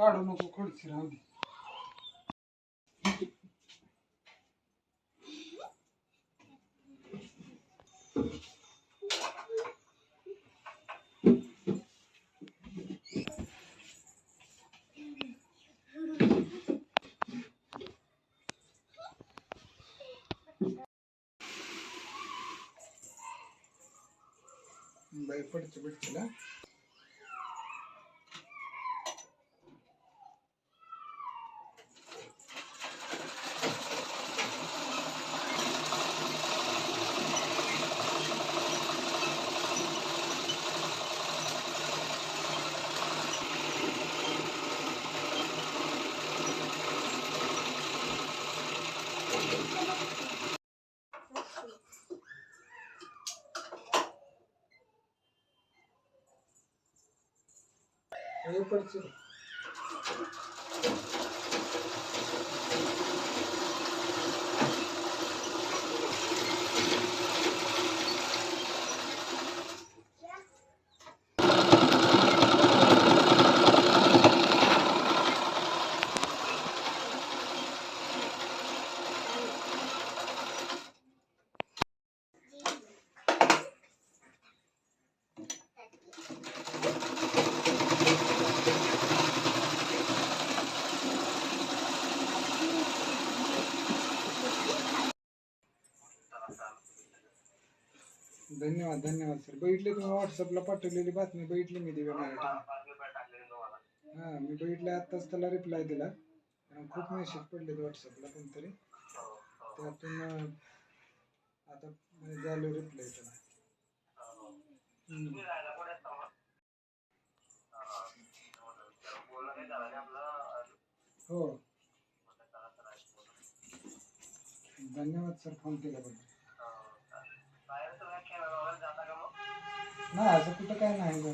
કાઢો નો ખોડી રાંધી భయపడి చూపించలే पडते पडते धन्यवाद धन्यवाद सर. बघितले तुम्ही व्हॉट्सअपला पाठवलेली बातमी बघितली मी दिव्या मराठी हा मी बघितलं आत्ताच त्याला रिप्लाय दिला. खूप मेसेज पडले व्हॉट्सअपला कोणतरी. त्यातून अं, आता म्हणजे झालं रिप्लाय त्याला. हम्म. हो. धन्यवाद सर फोन केल्याबद्दल. नाही असं कुठं काय नाही गं.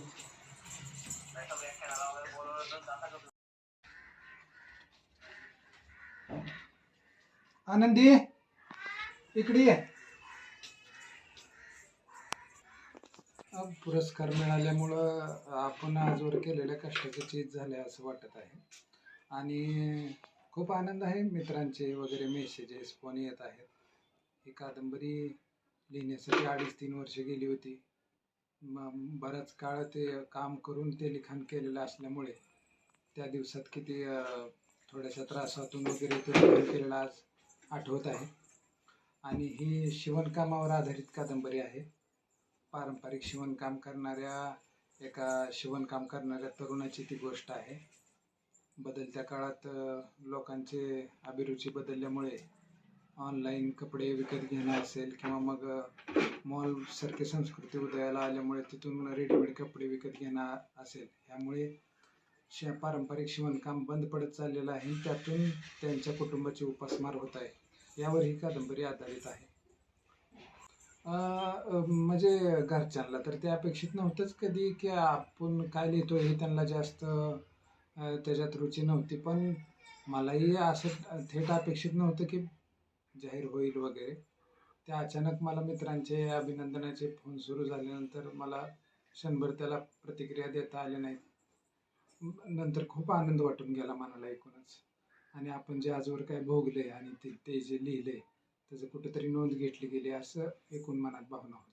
आनंदी इकडे ये. पुरस्कार मिळाल्यामुळं आपण आजवर केलेल्या कष्टाचं चीज झाले असं वाटत आहे. आणि खूप आनंद आहे मित्रांचे वगैरे मेसेजेस फोन येत आहेत. ही कादंबरी लिहिण्यासाठी अडीच तीन वर्ष गेली होती. म बराच काळ ते काम करून ते लिखाण केलेलं असल्यामुळे त्या दिवसात किती थोड्याशा त्रासातून वगैरे ते लिखाण केलेलं आज आठवत आहे. आणि ही शिवणकामावर आधारित कादंबरी आहे. पारंपरिक शिवणकाम करणाऱ्या एका शिवणकाम करणाऱ्या तरुणाची ती गोष्ट आहे. बदलत्या काळात लोकांचे अभिरुची बदलल्यामुळे ऑनलाईन कपडे विकत घेणं असेल किंवा मग मॉलसारखी संस्कृती उदयाला आल्यामुळे तिथून रेडीमेड कपडे विकत घेणं असेल. ह्यामुळे श पारंपरिक शिवणकाम बंद पडत चाललेलं आहे त्यातून त्यांच्या कुटुंबाची उपासमार होत आहे. यावर ही कादंबरी आधारित आहे. म्हणजे घरच्यांना तर ते अपेक्षित नव्हतंच कधी की आपण काय लिहितो हे त्यांना जास्त त्याच्यात रुची नव्हती. पण मलाही असं थेट अपेक्षित नव्हतं की जाहीर होईल वगैरे. ते अचानक मला मित्रांचे अभिनंदनाचे फोन सुरू झाल्यानंतर मला क्षणभर त्याला प्रतिक्रिया देता आल्या नाहीत. नंतर खूप आनंद वाटून गेला मनाला एकूणच आणि आपण जे आजवर काय भोगले आणि ते ते जे लिहिले त्याचं कुठेतरी नोंद घेतली गेली असं एकूण मनात भावना होती.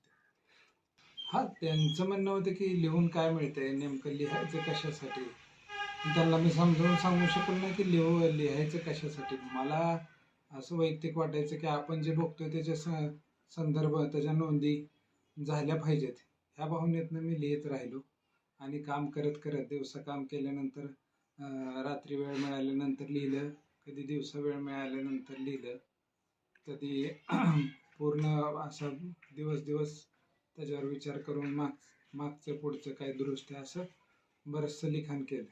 हा त्यांचं म्हणणं होतं की लिहून काय मिळतंय नेमकं लिहायचं कशासाठी? त्यांना मी समजावून सांगू शकलो नाही की लिहू लिहायचं कशासाठी? मला असं वैयक्तिक वाटायचं की आपण जे बघतोय त्याच्या स संदर्भ त्याच्या नोंदी झाल्या पाहिजेत. ह्या भावनेतनं मी लिहित राहिलो. आणि काम करत करत दिवसा काम केल्यानंतर रात्री वेळ मिळाल्यानंतर लिहिलं कधी दिवसा वेळ मिळाल्यानंतर लिहिलं कधी पूर्ण असा दिवस दिवस त्याच्यावर विचार करून माग मागचं पुढचं काय दुरुस्त आहे असं बरंचसं लिखाण केलं.